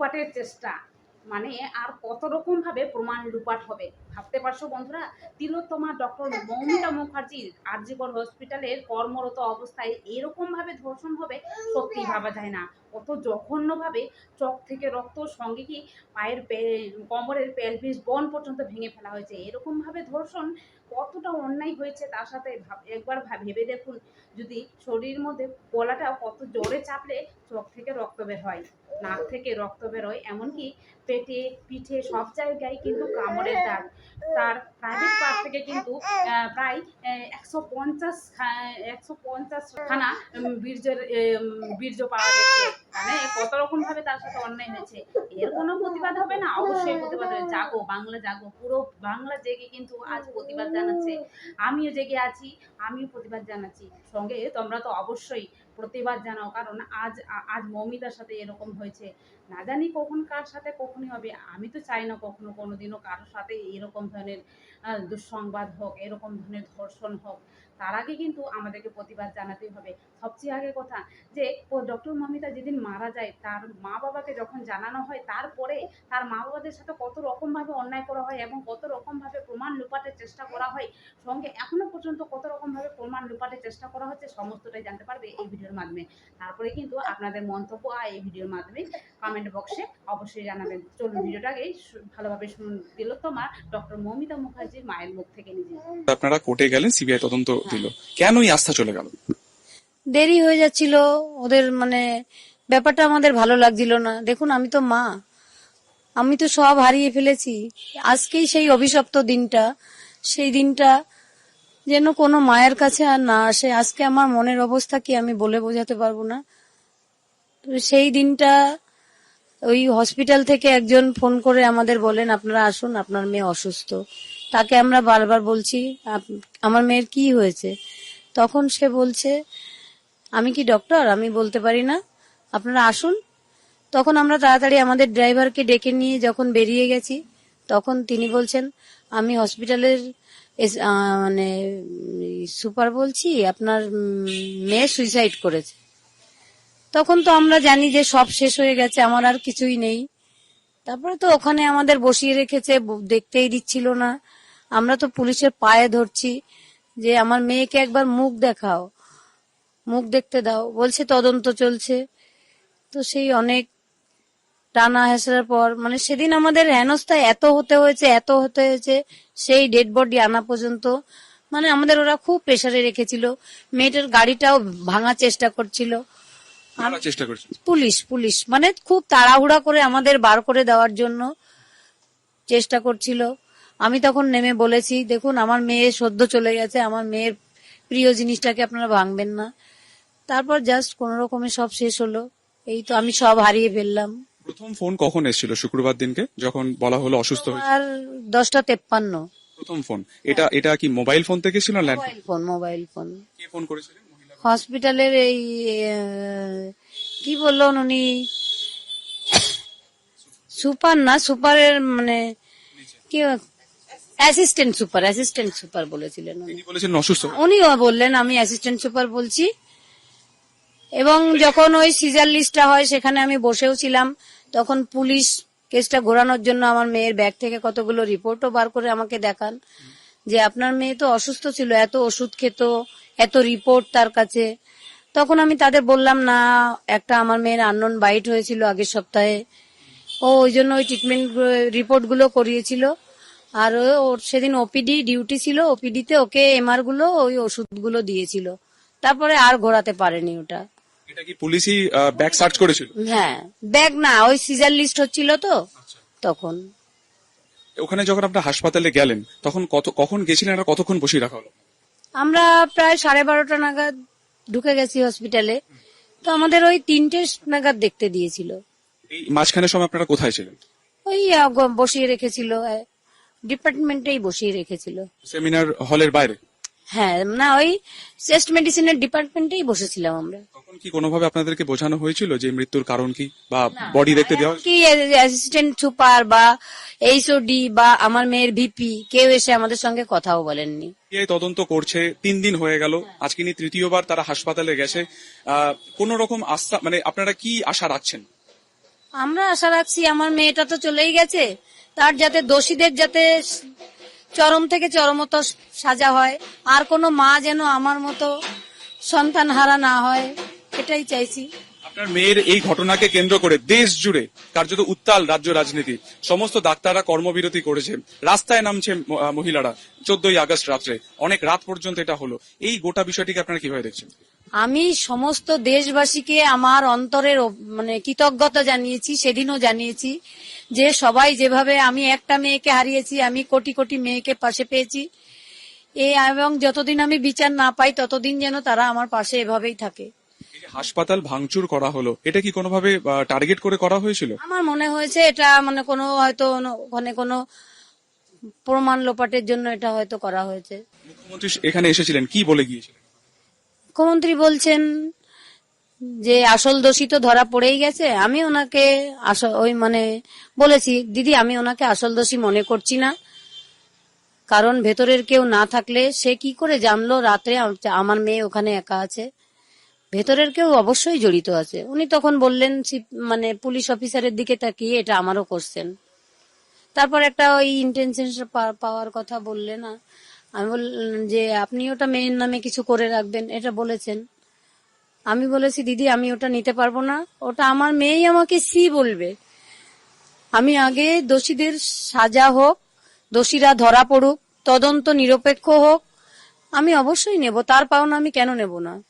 লুপাটের চেষ্টা। মানে আর কত রকম ভাবে প্রমাণ লুপাট হবে? ভাবতে পারছ বন্ধুরা? তিলোত্তমা ডক্টর মৌমিতা মুখার্জির আরজিকর হসপিটালের কর্মরত অবস্থায় এরকম ভাবে ধর্ষণ হবে? সত্যি ভাবা যায় না। কত জঘন্যভাবে চোখ থেকে রক্ত সঙ্গে কি পায়ের কোমরের পেলভিস বন পর্যন্ত ভেঙে ফেলা হয়েছে? এরকম ভাবে ধর্ষণ কতটা অন্যায় হয়েছে তার সাথে একবার ভেবে দেখুন। যদি শরীরের মধ্যে গলাটা কত জোরে চাপলে চোখ থেকে রক্ত বের হয়। নাক থেকে রক্ত বেরোয় এমনকি পেটে পিঠে সব জায়গায় কিন্তু কামড়ের দাগ। তার প্রাইভেট পার্ট থেকে কিন্তু প্রায় একশো পঞ্চাশ একশো পঞ্চাশ খানা বীর্যের বীর্য পাওয়া গেছে। মানে কত রকম ভাবে তার সাথে অন্যায় হয়েছে এর কোনো প্রতিবাদ হবে না। অবশ্যই প্রতিবাদ হবে। জাগো বাংলা জাগো পুরো বাংলা জেগে কিন্তু আজ প্রতিবাদ জানাচ্ছে। আমিও জেগে আছি আমিও প্রতিবাদ জানাচ্ছি। সঙ্গে তোমরা তো অবশ্যই প্রতিবাদ জানাও কারণ আজ আজ মমিতার সাথে এরকম হয়েছে। না জানি কখন কার সাথে কখনই হবে, আমি তো চাই না কখনো কোনোদিনও কারোর সাথে এরকম ধরনের দুঃসংবাদ হোক, এরকম ধরনের ধর্ষণ হোক। তার আগে কিন্তু আমাদেরকে প্রতিবাদ জানাতেই হবে। সবচেয়ে আগে কথা যে, ও ডক্টর মমিতা যেদিন মারা যায়, তার মা বাবাকে যখন জানানো হয়, তারপরে তার মা বাবাদের সাথে কত রকমভাবে অন্যায় করা হয় এবং কত রকমভাবে প্রমাণ লুপাটের চেষ্টা করা হয়, সঙ্গে এখনও পর্যন্ত কত রকমভাবে প্রমাণ লুপাটের চেষ্টা করা হচ্ছে, সমস্তটাই জানতে পারবে এই ভিডিওর মাধ্যমে। তারপরে কিন্তু আপনাদের মন্তব্য এই ভিডিওর মাধ্যমে কমেন্ট বক্সে অবশ্যই জানাবেন। চলুন ভিডিওটাকে ভালোভাবে শুনুন। দিল তোমার ডক্টর মৌমিতা মুখার্জির মায়ের মুখ থেকে নিজে। আপনারা কোর্টে গেলেন সিবিআই তদন্ত দিল। কেনই আস্থা চলে গেল? দেরি হয়ে যাচ্ছিল। ওদের মানে ব্যাপারটা আমাদের ভালো লাগছিল না। দেখুন আমি তো মা। আমি তো সব হারিয়ে ফেলেছি। আজকেই সেই অভিশপ্ত দিনটা। সেই দিনটা যেন কোনো মায়ের কাছে আর না আসে। আজকে আমার মনের অবস্থা কি আমি বলে বোঝাতে পারব না? তো সেই দিনটা ওই হসপিটাল থেকে একজন ফোন করে আমাদের বলেন, আপনারা আসুন, আপনার মেয়ে অসুস্থ। তাকে আমরা বারবার বলছি, "আপ- আমার মেয়ের কি হয়েছে? তখন সে বলছে, আমি কি ডক্টর আমি বলতে পারি না। আপনারা আসুন। তখন আমরা তাড়াতাড়ি আমাদের ড্রাইভারকে ডেকে নিয়ে যখন বেরিয়ে গেছি, তখন তিনি বলছেন, আমি হসপিটালের মানে সুপার বলছি, আপনার মেয়ে সুইসাইড করেছে। তখন তো আমরা জানি যে সব শেষ হয়ে গেছে, আমার আর কিছুই নেই। তারপরে তো ওখানে আমাদের বসিয়ে রেখেছে দেখতেই দিচ্ছিল না। আমরা তো পুলিশের পায়ে ধরছি যে, আমার মেয়েকে একবার মুখ দেখাও, মুখ দেখতে দাও। বলছে, তদন্ত চলছে। তো সেই অনেক টানা হেসড়ার পর মানে সেদিন আমাদের হেনস্থা এত হতে হয়েছে, এত হতে হয়েছে, সেই ডেড বডি আনা পর্যন্ত মানে আমাদের ওরা খুব প্রেসারে রেখেছিল। মেয়েটার গাড়িটাও ভাঙার চেষ্টা করছিল। চেষ্টা করছি। Police police. মানে খুব তাড়াহুড়া করে আমাদের বার করে দেওয়ার জন্য চেষ্টা করছিল। আমি তখন নেমে বলেছি দেখুন আমার মেয়ে সদ্য চলে গেছে। আমার মেয়ের প্রিয় জিনিসটাকে আপনারা ভাঙবেন না। তারপর জাস্ট কোন রকমে সব শেষ হলো। এই তো আমি সব হারিয়ে ফেললাম। প্রথম ফোন কখন এসেছিল শুক্রবার দিনকে যখন বলা হলো অসুস্থ আর দশটা তেপ্পান্ন। প্রথম ফোন। এটা এটা কি মোবাইল ফোন থেকে ছিল land mobile phone mobile phone কে ফোন করেছিলেন? হসপিটালের এই কি বললেন উনি? সুপার না সুপারের মানে কি অ্যাসিস্ট্যান্ট সুপার অ্যাসিস্ট্যান্ট সুপার বলেছিলেন উনি। বলেছিলেন অসুস্থ। উনিও বললেন আমি অ্যাসিস্ট্যান্ট সুপার বলছি। এবং যখন ওই সিজার লিস্টটা হয় সেখানে আমি বসেও ছিলাম। তখন পুলিশ কেসটা ঘোরানোর জন্য আমার মেয়ের ব্যাগ থেকে কতগুলো রিপোর্টও বার করে আমাকে দেখান। যে আপনার মেয়ে তো অসুস্থ ছিল এত ওষুধ খেত এত রিপোর্ট তার কাছে। তখন আমি তাদের বললাম না একটা আমার মেয়ের আননোন বাইট হয়েছিল আগের সপ্তাহে। ও ওই জন্য ওই ট্রিটমেন্ট রিপোর্টগুলো করিয়েছিল। আর ওর সেদিন ওপিডি ডিউটি ছিল। ওপিডিতে ওকে এমআরগুলো ওই ওষুধগুলো দিয়েছিল। তারপরে আর ঘোরাতে পারেনি ওটা। এটা কি পুলিশই ব্যাগ সার্চ করেছিল? হ্যাঁ। ব্যাগ না ওই সিজার লিস্ট হচ্ছিল তো তখন। ওখানে যখন আপনার হাসপাতালে গেলেন তখন কত কখন গেছিলেন আর কতক্ষণ বসিয়ে রাখা হলো? আমরা প্রায় সাড়ে বারোটা নাগাদ ঢুকে গেছি হসপিটালে। তো আমাদের ওই তিনটে নাগাদ দেখতে দিয়েছিল। এই মাঝখানের সময় আপনারা কোথায় ছিলেন? ওই আহ, গ- বসিয়ে রেখেছিল ডিপার্টমেন্টেই বসিয়ে রেখেছিল। সেমিনার হলের বাইরে? হ্যাঁ না ওই চেস্ট মেডিসিনের ডিপার্টমেন্টেই বসেছিলাম আমরা। তখন কি কোনোভাবে আপনাদেরকে বোঝানো হয়েছিল যে মৃত্যুর কারণ কি? বা বডি দেখতে দেওয়া কি অ্যাসিস্ট্যান্ট সুপার বা এইচওডি বা আমার মেয়ের ভিপি কেউ এসে আমাদের সঙ্গে কথাও বলেননি। সিবিআই তদন্ত করছে তিন দিন হয়ে গেল আজকে নিয়ে তৃতীয়বার তারা হাসপাতালে গেছে। কোনো রকম আস্থা মানে আপনারা কি আশা রাখছেন? আমরা আশা রাখছি আমার মেয়েটা তো চলেই গেছে। তার যাতে দোষীদের যাতে চরম থেকে চরমত সাজা হয়। আর কোনো মা যেন আমার মতো সন্তান হারা না হয়, এটাই চাইছি। আপনার মেয়ের এই ঘটনাকে কেন্দ্র করে দেশ জুড়ে কার্যত উত্তাল রাজ্য রাজনীতি। সমস্ত ডাক্তাররা কর্মবিরতি করেছে। রাস্তায় নামছে মহিলারা চোদ্দই আগস্ট রাত্রে। অনেক রাত পর্যন্ত এটা হলো। এই গোটা বিষয়টিকে আপনারা কীভাবে দেখছেন? আমি সমস্ত দেশবাসীকে আমার অন্তরের মানে কৃতজ্ঞতা জানিয়েছি, সেদিনও জানিয়েছি যে সবাই যেভাবে আমি একটা মেয়েকে হারিয়েছি, আমি কোটি কোটি মেয়েকে পাশে পেয়েছি। এ, এবং যতদিন আমি বিচার না পাই, ততদিন যেন তারা আমার পাশে এভাবেই থাকে। হাসপাতাল ভাঙচুর করা হলো এটা কি কোনোভাবে টার্গেট করে করা হয়েছিল? আমার মনে হয়েছে এটা মানে কোনো হয়তো ওখানে কোনো প্রমাণ লোপাটের জন্য এটা হয়তো করা হয়েছে। মুখ্যমন্ত্রী এখানে এসেছিলেন কি বলে গিয়েছিলেন? মুখ্যমন্ত্রী বলছেন যে আসল দোষী তো ধরা পড়েই গেছে আমি ওনাকে ওই মানে বলেছি দিদি আমি ওনাকে আসল দোষী মনে করছি না। কারণ ভেতরের কেউ না থাকলে সে কি করে জানলো রাত্রে আমার মেয়ে ওখানে একা আছে? ভেতরের কেউ অবশ্যই জড়িত আছে। উনি তখন বললেন মানে পুলিশ অফিসারের দিকে তাকিয়ে এটা আমারও করছেন। তারপর একটা ওই ইন্টেনশন পাওয়ার কথা বললে না আমি বললাম যে, আপনি ওটা মেয়ের নামে কিছু করে রাখবেন। এটা বলেছেন। আমি বলেছি, দিদি, আমি ওটা নিতে পারব না। ওটা আমার মেয়েই আমাকে সি বলবে। আমি আগে দোষীদের সাজা হোক, দোষীরা ধরা পড়ুক, তদন্ত নিরপেক্ষ হোক, আমি অবশ্যই নেব। তার পাওনা আমি কেন নেব না?